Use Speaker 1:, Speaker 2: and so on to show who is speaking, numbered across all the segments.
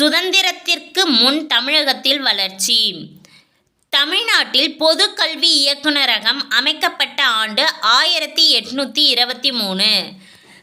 Speaker 1: சுதந்திரத்திற்கு முன் தமிழகத்தில் வளர்ச்சி. தமிழ்நாட்டில் பொது கல்வி இயக்குனரகம் அமைக்கப்பட்ட ஆண்டு ஆயிரத்தி எட்நூற்றி இருபத்தி மூணு.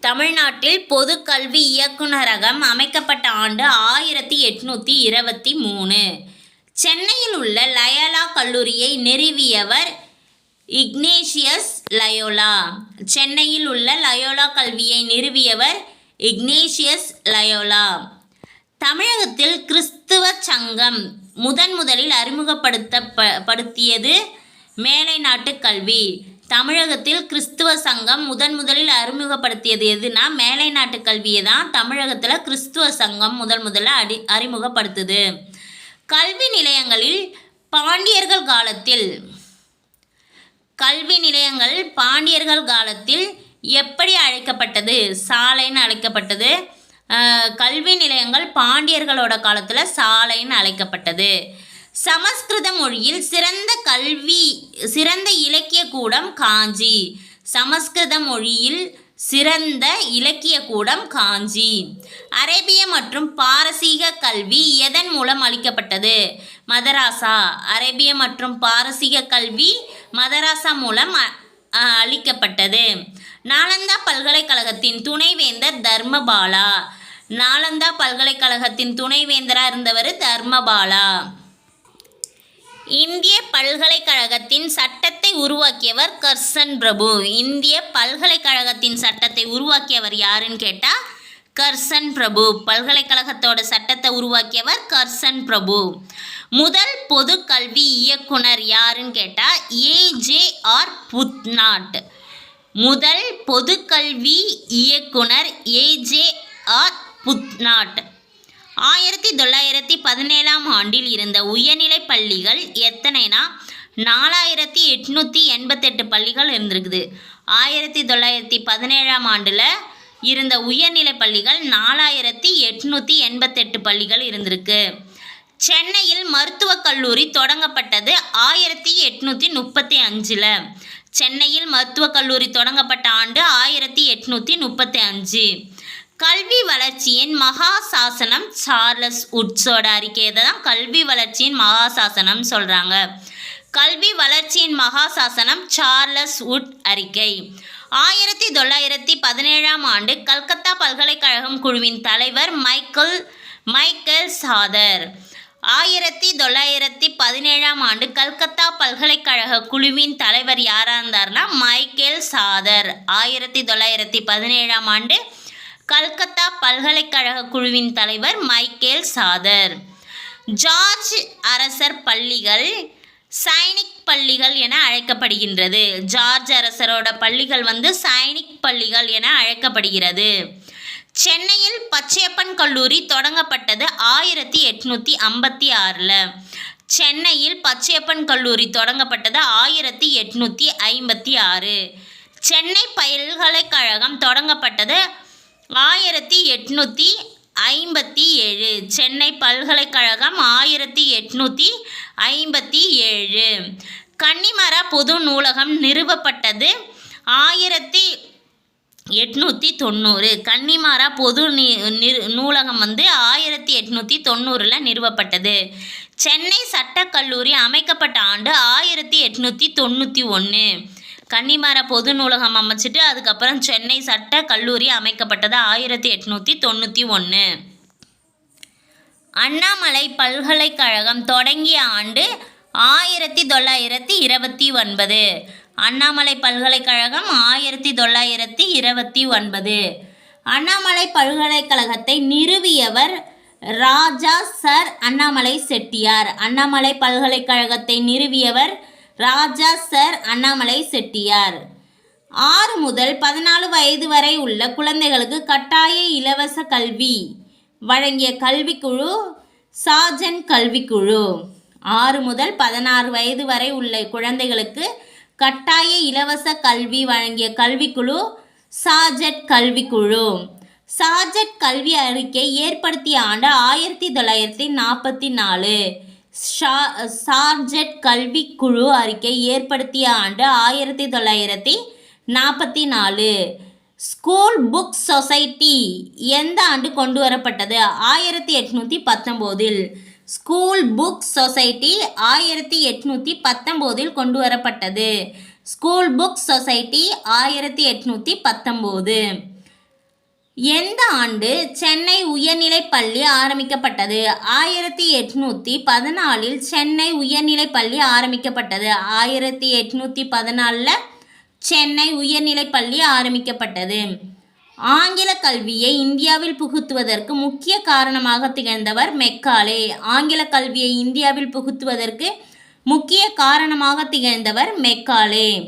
Speaker 1: தமிழ்நாட்டில் பொது கல்வி இயக்குனரகம் அமைக்கப்பட்ட ஆண்டு ஆயிரத்தி எட்நூற்றி இருபத்தி மூணு. சென்னையில் உள்ள லயோலா கல்லூரியை நிறுவியவர் இக்னேஷியஸ் லயோலா. சென்னையில் உள்ள லயோலா கல்வியை நிறுவியவர் இக்னேஷியஸ் லயோலா. தமிழகத்தில் கிறிஸ்துவ சங்கம் முதன் முதலில் அறிமுகப்படுத்தப்படுத்தியது படுத்தியது மேலை நாட்டு கல்வி. தமிழகத்தில் கிறிஸ்துவ சங்கம் முதன் முதலில் அறிமுகப்படுத்தியது எதுனா மேலை நாட்டு கல்வியை தான் தமிழகத்தில் கிறிஸ்துவ சங்கம் முதல் முதல்ல அடி அறிமுகப்படுத்துது. கல்வி நிலையங்களில் பாண்டியர்கள் காலத்தில் கல்வி நிலையங்கள் பாண்டியர்கள் காலத்தில் எப்படி அழைக்கப்பட்டது? சாலைன்னு அழைக்கப்பட்டது. கல்வி நிலையங்கள் பாண்டியர்களோட காலத்தில் சாலைன்னு அழைக்கப்பட்டது. சமஸ்கிருத மொழியில் சிறந்த கல்வி சிறந்த இலக்கிய கூடம் காஞ்சி. சமஸ்கிருத மொழியில் சிறந்த இலக்கிய கூடம் காஞ்சி. அரேபிய மற்றும் பாரசீக கல்வி எதன் மூலம் அளிக்கப்பட்டது? மதராசா. அரேபிய மற்றும் பாரசீக கல்வி மதராசா மூலம் அ- அளிக்கப்பட்டது. நாலந்தா பல்கலைக்கழகத்தின் துணைவேந்தர் தர்மபாலா. நாலந்தா பல்கலைக்கழகத்தின் துணைவேந்தராக இருந்தவர் தர்மபாலா. இந்திய பல்கலைக்கழகத்தின் சட்டத்தை உருவாக்கியவர் கர்சன் பிரபு. இந்திய பல்கலைக்கழகத்தின் சட்டத்தை உருவாக்கியவர் யாருன்னு கேட்டால் கர்சன் பிரபு. பல்கலைக்கழகத்தோட சட்டத்தை உருவாக்கியவர் கர்சன் பிரபு. முதல் பொது கல்வி இயக்குனர் யாருன்னு கேட்டால் ஏஜேஆர் புத்நாட். முதல் பொது கல்வி இயக்குனர் ஏஜேஆர் புத்நாட். ஆயிரத்தி தொள்ளாயிரத்தி பதினேழாம் ஆண்டில் இருந்த உயர்நிலை பள்ளிகள் எத்தனைனா நாலாயிரத்தி எட்நூற்றி எண்பத்தெட்டு பள்ளிகள் இருந்திருக்குது. ஆயிரத்தி தொள்ளாயிரத்தி பதினேழாம் ஆண்டில் இருந்த உயர்நிலை பள்ளிகள் நாலாயிரத்தி எட்நூற்றி எண்பத்தெட்டு பள்ளிகள் இருந்திருக்கு. சென்னையில் மருத்துவக் கல்லூரி தொடங்கப்பட்டது ஆயிரத்தி எட்நூற்றி முப்பத்தி அஞ்சில். சென்னையில் மருத்துவக் கல்லூரி தொடங்கப்பட்ட ஆண்டு ஆயிரத்தி எட்நூற்றி முப்பத்தி அஞ்சு. கல்வி வளர்ச்சியின் மகா சாசனம் சார்லஸ் உட்ஸோட அறிக்கையை தான் கல்வி வளர்ச்சியின் மகாசாசனம் சொல்கிறாங்க கல்வி வளர்ச்சியின் மகா சாசனம் சார்லஸ் உட் அறிக்கை. ஆயிரத்தி தொள்ளாயிரத்தி பதினேழாம் ஆண்டு கல்கத்தா பல்கலைக்கழகம் குழுவின் தலைவர் மைக்கேல் மைக்கேல் சாதர். ஆயிரத்தி தொள்ளாயிரத்தி பதினேழாம் ஆண்டு கல்கத்தா பல்கலைக்கழக குழுவின் தலைவர் யாராக இருந்தார்னா மைக்கேல் சாதர். ஆயிரத்தி தொள்ளாயிரத்தி பதினேழாம் ஆண்டு கல்கத்தா பல்கலைக்கழக குழுவின் தலைவர் மைக்கேல் சாதர். ஜார்ஜ் அரசர் பள்ளிகள் சைனிக் பள்ளிகள் என அழைக்கப்படுகின்றது. ஜார்ஜ் அரசரோட பள்ளிகள் வந்து சைனிக் பள்ளிகள் என அழைக்கப்படுகிறது. சென்னையில் பச்சையப்பன் கல்லூரி தொடங்கப்பட்டது ஆயிரத்தி எட்நூற்றி ஐம்பத்தி ஆறில் சென்னையில் பச்சையப்பன் கல்லூரி தொடங்கப்பட்டது ஆயிரத்தி எட்நூற்றி ஐம்பத்தி ஆறு சென்னை பல்கலைக்கழகம் தொடங்கப்பட்டது ஆயிரத்தி எட்நூற்றி ஐம்பத்தி ஏழு. சென்னை பல்கலைக்கழகம் ஆயிரத்தி எட்நூற்றி ஐம்பத்தி ஏழு. கன்னிமரா பொது நூலகம் நிறுவப்பட்டது ஆயிரத்தி எட்நூற்றி தொண்ணூறு. கன்னிமாரா பொது நூலகம் வந்து ஆயிரத்தி எட்நூற்றி தொண்ணூறில் நிறுவப்பட்டது. சென்னை சட்டக்கல்லூரி அமைக்கப்பட்ட ஆண்டு ஆயிரத்தி எட்நூற்றி தொண்ணூற்றி ஒன்று கன்னிமர பொது நூலகம் அமைச்சிட்டு அதுக்கப்புறம் சென்னை சட்ட கல்லூரி அமைக்கப்பட்டது ஆயிரத்தி எட்நூற்றி தொண்ணூற்றி ஒன்று அண்ணாமலை பல்கலைக்கழகம் தொடங்கிய ஆண்டு ஆயிரத்தி தொள்ளாயிரத்தி இருபத்தி ஒன்பது. அண்ணாமலை பல்கலைக்கழகம் ஆயிரத்தி தொள்ளாயிரத்தி இருபத்தி ஒன்பது. அண்ணாமலை பல்கலைக்கழகத்தை நிறுவியவர் ராஜா சர் அண்ணாமலை செட்டியார். அண்ணாமலை பல்கலைக்கழகத்தை நிறுவியவர் ராஜா சர் அண்ணாமலை செட்டியார். ஆறு முதல் பதினாலு வயது வரை உள்ள குழந்தைகளுக்கு கட்டாய இலவச கல்வி. வழங்கிய கல்விக்குழு சாஜன் கல்விக்குழு. ஆறு முதல் பதினாறு வயது வரை உள்ள குழந்தைகளுக்கு கட்டாய இலவச கல்வி வழங்கிய கல்விக்குழு சாஜட் கல்விக்குழு. சாஜட் கல்வி அறிக்கை ஏற்படுத்திய ஆண்டு ஆயிரத்தி தொள்ளாயிரத்தி நாற்பத்தி நாலு. ஷா- சார்ஜட் கல்விக்குழு அறிக்கை ஏற்படுத்திய ஆண்டு ஆயிரத்தி தொள்ளாயிரத்தி நாற்பத்தி நாலு ஸ்கூல் புக் சொசைட்டி எந்த ஆண்டு கொண்டு வரப்பட்டது? ஆயிரத்தி எட்நூற்றி பத்தொம்போதில். ஸ்கூல் புக் சொசைட்டி ஆயிரத்தி எட்நூற்றி பத்தொம்போதில் கொண்டு வரப்பட்டது. ஸ்கூல் புக் சொசைட்டி ஆயிரத்தி எட்நூற்றி பத்தொம்போது. எந்த ஆண்டு சென்னை உயர்நிலைப் பள்ளி ஆரம்பிக்கப்பட்டது? ஆயிரத்தி எட்நூற்றி பதினாலில் சென்னை உயர்நிலைப் பள்ளி ஆரம்பிக்கப்பட்டது. ஆயிரத்தி எட்நூற்றி பதினாலில் சென்னை உயர்நிலைப் பள்ளி ஆரம்பிக்கப்பட்டது. ஆங்கில கல்வியை இந்தியாவில் புகுத்துவதற்கு முக்கிய காரணமாக திகழ்ந்தவர் மெக்காலே. ஆங்கில கல்வியை இந்தியாவில் புகுத்துவதற்கு முக்கிய காரணமாக திகழ்ந்தவர் மெக்காலே.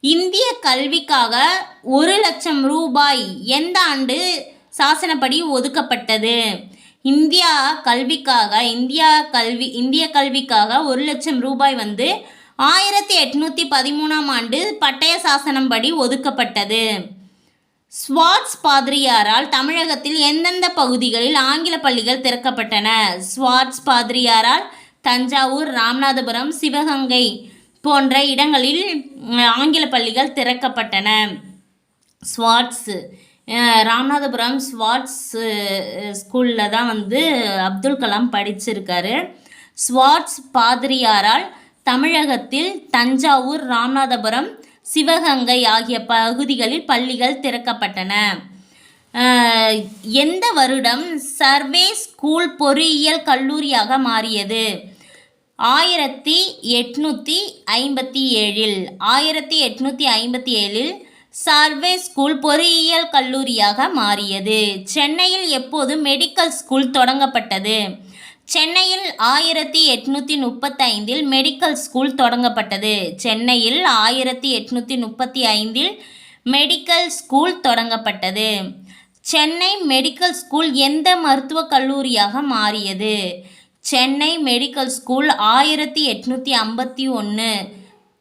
Speaker 1: இந்திய கல்விக்காக ஒரு லட்சம் ரூபாய் எந்த ஆண்டு சாசனப்படி ஒதுக்கப்பட்டது? இந்தியா கல்விக்காக இந்தியா கல்வி இந்திய கல்விக்காக ஒரு லட்சம் ரூபாய் வந்து ஆயிரத்தி எட்நூற்றி பதிமூணாம் ஆண்டு பட்டய சாசனம் படி ஒதுக்கப்பட்டது. ஸ்வாட்ஸ் பாதிரியாரால் தமிழகத்தில் எந்தெந்த பகுதிகளில் ஆங்கில பள்ளிகள் திறக்கப்பட்டன? ஸ்வாட்ஸ் பாதிரியாரால் தஞ்சாவூர் ராமநாதபுரம் சிவகங்கை போன்ற இடங்களில் ஆங்கில பள்ளிகள் திறக்கப்பட்டன. ஸ்வாட்ஸு ராமநாதபுரம் ஸ்வாட்ஸ் ஸ்கூலில் தான் வந்து அப்துல் கலாம் படிச்சிருக்காரு. ஸ்வாட்ஸ் பாதிரியாரால் தமிழகத்தில் தஞ்சாவூர் ராமநாதபுரம் சிவகங்கை ஆகிய பகுதிகளில் பள்ளிகள் திறக்கப்பட்டன. எந்த வருடம் சர்வே ஸ்கூல் பொறியியல் கல்லூரியாக மாறியது? ஆயிரத்தி எட்நூற்றி ஐம்பத்தி ஏழில் ஆயிரத்தி எட்நூற்றி ஐம்பத்தி ஏழில் சர்வே ஸ்கூல் பொறியியல் கல்லூரியாக மாறியது. சென்னையில் எப்போது மெடிக்கல் ஸ்கூல் தொடங்கப்பட்டது? சென்னையில் ஆயிரத்தி எட்நூற்றி முப்பத்தைந்தில் மெடிக்கல் ஸ்கூல் தொடங்கப்பட்டது. சென்னையில் ஆயிரத்தி எட்நூற்றி முப்பத்தி ஐந்தில் மெடிக்கல் ஸ்கூல் தொடங்கப்பட்டது. சென்னை மெடிக்கல் ஸ்கூல் எந்த மருத்துவக் கல்லூரியாக மாறியது? சென்னை மெடிக்கல் ஸ்கூல் ஆயிரத்தி எட்நூற்றி ஐம்பத்தி ஒன்று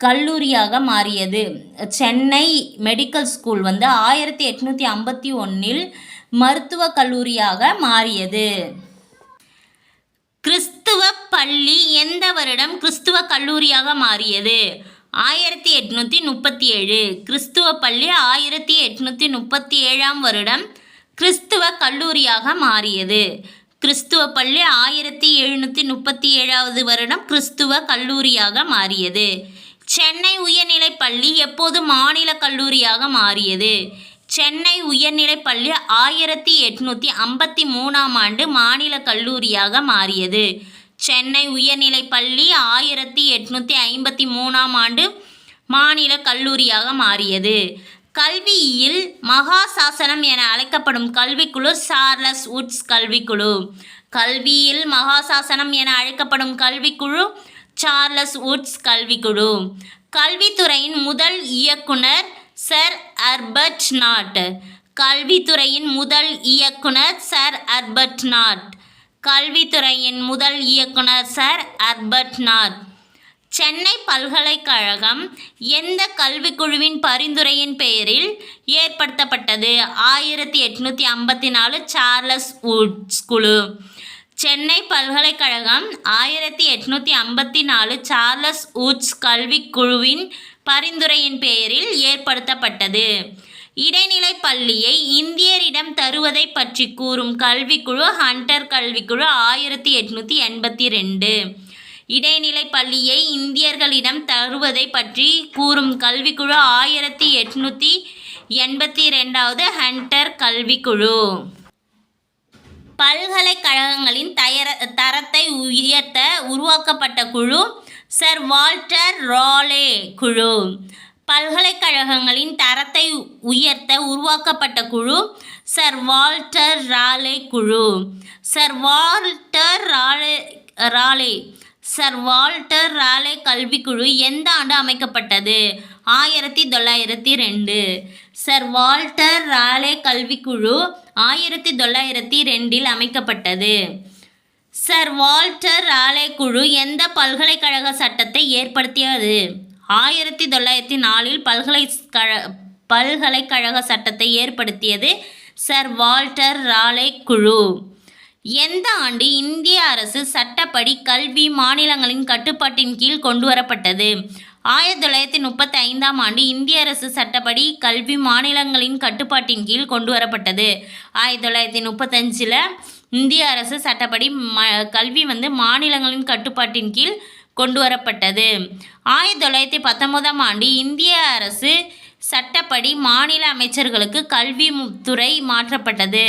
Speaker 1: கல்லூரியாக மாறியது. சென்னை மெடிக்கல் ஸ்கூல் வந்து ஆயிரத்தி எட்நூற்றி ஐம்பத்தி ஒன்றில் மருத்துவக் கல்லூரியாக மாறியது. கிறிஸ்துவ பள்ளி எந்த வருடம் கிறிஸ்துவ கல்லூரியாக மாறியது? ஆயிரத்தி எட்நூற்றி முப்பத்தி ஏழு கிறிஸ்துவ பள்ளி ஆயிரத்தி எட்நூற்றி முப்பத்தி ஏழாம் வருடம் கிறிஸ்துவ கல்லூரியாக மாறியது. கிறிஸ்துவ பள்ளி ஆயிரத்தி எழுநூற்றி முப்பத்தி ஏழாவது வருடம் கிறிஸ்துவ கல்லூரியாக மாறியது. சென்னை உயர்நிலைப் பள்ளி எப்போது மாநில கல்லூரியாக மாறியது? சென்னை உயர்நிலைப் பள்ளி ஆயிரத்தி எட்நூற்றி ஐம்பத்தி மூணாம் ஆண்டு மாநில கல்லூரியாக மாறியது. சென்னை உயர்நிலைப் பள்ளி ஆயிரத்தி எட்நூற்றி ஐம்பத்தி மூணாம் ஆண்டு மாநில கல்லூரியாக மாறியது. கல்வியில் மகா சாசனம் என அழைக்கப்படும் கல்விக்குழு சார்லஸ் உட்ஸ் கல்விக்குழு. கல்வியில் மகாசாசனம் என அழைக்கப்படும் கல்விக்குழு சார்லஸ் உட்ஸ் கல்விக்குழு. கல்வித்துறையின் முதல் இயக்குனர் சர் அர்பர்ட் நாட். கல்வித்துறையின் முதல் இயக்குனர் சர் அர்பர்ட் நாட். கல்வித்துறையின் முதல் இயக்குனர் சர் அர்பர்ட் நாட். சென்னை பல்கலைக்கழகம் எந்த கல்விக்குழுவின் பரிந்துரையின் பெயரில் ஏற்படுத்தப்பட்டது? ஆயிரத்தி எட்நூற்றி ஐம்பத்தி நாலு சார்லஸ் வுட்ஸ் குழு. சென்னை பல்கலைக்கழகம் ஆயிரத்தி எட்நூற்றி ஐம்பத்தி நாலு சார்லஸ் வுட்ஸ் கல்விக்குழுவின் பரிந்துரையின் பெயரில் ஏற்படுத்தப்பட்டது. இடைநிலை பள்ளியை இந்தியரிடம் தருவதை பற்றி கூறும் கல்விக்குழு ஹண்டர் கல்விக்குழு ஆயிரத்தி எட்நூற்றி எண்பத்தி ரெண்டு. இடைநிலை பள்ளியை இந்தியர்களிடம் தருவதை பற்றி கூறும் கல்விக்குழு ஆயிரத்தி எட்நூற்றி எண்பத்தி ரெண்டாவது ஹண்டர் கல்விக்குழு. பல்கலைக்கழகங்களின் தயர தரத்தை உயர்த்த உருவாக்கப்பட்ட குழு சர் வால்டர் ராலே குழு. பல்கலைக்கழகங்களின் தரத்தை உயர்த்த உருவாக்கப்பட்ட குழு சர் வால்டர் ராலே குழு. Sir Walter Raleigh Raleigh sir Walter Raleigh கல்விக்குழு எந்த ஆண்டு அமைக்கப்பட்டது? ஆயிரத்தி தொள்ளாயிரத்தி ரெண்டு. சர் வால்டர் ராலே கல்விக்குழு ஆயிரத்தி தொள்ளாயிரத்தி ரெண்டில் அமைக்கப்பட்டது. சர் வால்டர் ராலே குழு எந்த பல்கலைக்கழக சட்டத்தை ஏற்படுத்தியது? ஆயிரத்தி தொள்ளாயிரத்தி நாலில் பல்கலைக்கழ பல்கலைக்கழக சட்டத்தை ஏற்படுத்தியது சர் வால்டர் ராலே குழு. எந்த ஆண்டு இந்திய அரசு சட்டப்படி கல்வி மாநிலங்களின் கட்டுப்பாட்டின் கீழ் கொண்டு வரப்பட்டது ஆயிரத்தி தொள்ளாயிரத்தி முப்பத்தி ஐந்தாம் ஆண்டு இந்திய அரசு சட்டப்படி கல்வி மாநிலங்களின் கட்டுப்பாட்டின் கீழ் கொண்டு வரப்பட்டது ஆயிரத்தி தொள்ளாயிரத்தி முப்பத்தஞ்சில் இந்திய அரசு சட்டப்படி ம கல்வி வந்து மாநிலங்களின் கட்டுப்பாட்டின் கீழ் கொண்டு வரப்பட்டது ஆயிரத்தி தொள்ளாயிரத்தி பத்தொம்போதாம் ஆண்டு இந்திய அரசு சட்டப்படி மாநில அமைச்சர்களுக்கு கல்வி துறை மாற்றப்பட்டது.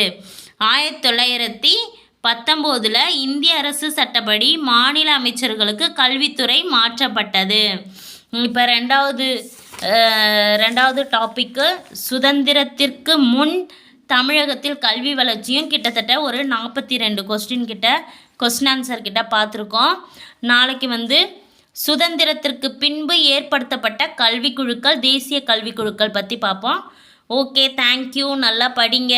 Speaker 1: ஆயிரத்தி தொள்ளாயிரத்தி பத்தொம்போதில் இந்திய அரசு சட்டப்படி மாநில அமைச்சர்களுக்கு கல்வித்துறை மாற்றப்பட்டது. இப்போ ரெண்டாவது ரெண்டாவது டாப்பிக்கு சுதந்திரத்திற்கு முன் தமிழகத்தில் கல்வி வளர்ச்சியும் கிட்டத்தட்ட ஒரு நாற்பத்தி ரெண்டு கொஸ்டின் கிட்ட கொஸ்டின் ஆன்சர் கிட்ட பார்த்துருக்கோம். நாளைக்கு வந்து சுதந்திரத்திற்கு பின்பு ஏற்படுத்தப்பட்ட கல்வி குழுக்கள் தேசிய கல்வி குழுக்கள் பற்றி பார்ப்போம் ஓகே தேங்க்யூ நல்லா படிங்க.